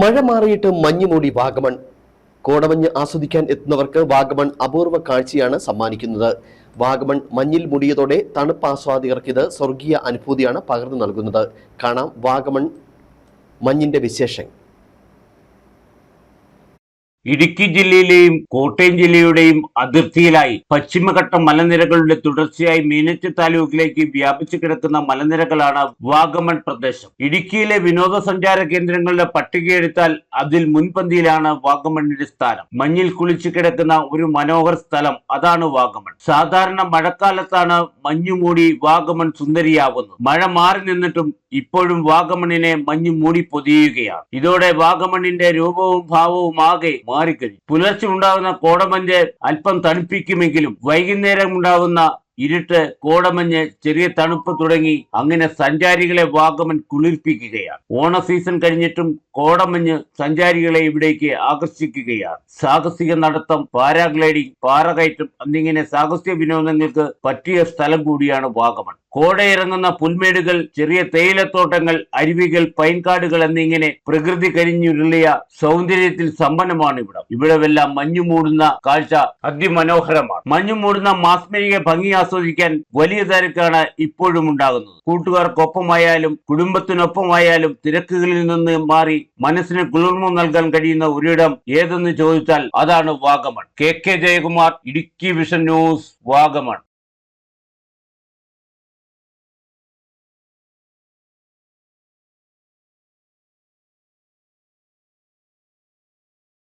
മഴ മാറിയിട്ട് മഞ്ഞുമൂടി വാഗമൺ. കോടമഞ്ഞ് ആസ്വദിക്കാൻ എത്തുന്നവർക്ക് വാഗമൺ അപൂർവ കാഴ്ചയാണ് സമ്മാനിക്കുന്നത്. വാഗമൺ മഞ്ഞിൽ മുടിയതോടെ തണുപ്പ് ആസ്വാദികർക്ക് ഇത് സ്വർഗീയ അനുഭൂതിയാണ് പകർന്നു നൽകുന്നത്. കാണാം വാഗമൺ മഞ്ഞിന്റെ വിശേഷം ഇടുക്കി ജില്ലയിലെയും കോട്ടയം ജില്ലയുടെയും അതിർത്തിയിലായി പശ്ചിമഘട്ട മലനിരകളുടെ തുടർച്ചയായി മീനച്ചി താലൂക്കിലേക്ക് വ്യാപിച്ചു കിടക്കുന്ന മലനിരകളാണ് വാഗമൺ പ്രദേശം. ഇടുക്കിയിലെ വിനോദസഞ്ചാര കേന്ദ്രങ്ങളുടെ പട്ടികയെടുത്താൽ അതിൽ മുൻപന്തിയിലാണ് വാഗമണിന്റെ സ്ഥാനം. മഞ്ഞിൽ കുളിച്ചു കിടക്കുന്ന ഒരു മനോഹര സ്ഥലം അതാണ് വാഗമൺ. സാധാരണ മഴക്കാലത്താണ് മഞ്ഞു മൂടി വാഗമൺ സുന്ദരിയാവുന്നത്. മഴ മാറി നിന്നിട്ടും ഇപ്പോഴും വാഗമണിനെ മഞ്ഞു മൂടി പൊതിയുകയാണ്. ഇതോടെ വാഗമണിന്റെ രൂപവും ഭാവവും ആകെ മാറിക്കഴിഞ്ഞു. പുലർച്ചെ ഉണ്ടാകുന്ന കോടമഞ്ഞ് അല്പം തണുപ്പിക്കുമെങ്കിലും വൈകുന്നേരം ഉണ്ടാകുന്ന ഇരുട്ട് കോടമഞ്ഞ് ചെറിയ തണുപ്പ് തുടങ്ങി അങ്ങനെ സഞ്ചാരികളെ വാഗമൻ കുളിർപ്പിക്കുകയാണ്. ഓണ സീസൺ കഴിഞ്ഞിട്ടും കോടമഞ്ഞ് സഞ്ചാരികളെ ഇവിടേക്ക് ആകർഷിക്കുകയാണ്. സാഹസിക നടത്തം പാരാഗ്ലൈഡിംഗ് പാറകയറ്റം എന്നിങ്ങനെ സാഹസിക വിനോദങ്ങൾക്ക് പറ്റിയ സ്ഥലം കൂടിയാണ് വാഗമൺ. കോടയിറങ്ങുന്ന പുൽമേടുകൾ ചെറിയ തേയിലത്തോട്ടങ്ങൾ അരുവികൾ പൈൻകാടുകൾ എന്നിങ്ങനെ പ്രകൃതി കരിഞ്ഞുരുളിയ സൗന്ദര്യത്തിൽ സമ്പന്നമാണ് ഇവിടം. ഇവിടെല്ലാം മഞ്ഞു മൂടുന്ന കാഴ്ച അതിമനോഹരമാണ്. മഞ്ഞു മൂടുന്ന മാസ്മരിക ഭംഗി ആസ്വദിക്കാൻ വലിയ തിരക്കാണ് ഇപ്പോഴും ഉണ്ടാകുന്നത്. കൂട്ടുകാർക്കൊപ്പമായാലും കുടുംബത്തിനൊപ്പമായാലും തിരക്കുകളിൽ നിന്ന് മാറി മനസ്സിന് കുളിർമ നൽകാൻ കഴിയുന്ന ഒരിടം ഏതെന്ന് ചോദിച്ചാൽ അതാണ് Vagamon. K. K. Jayakumar Idukki vision news Vagamon.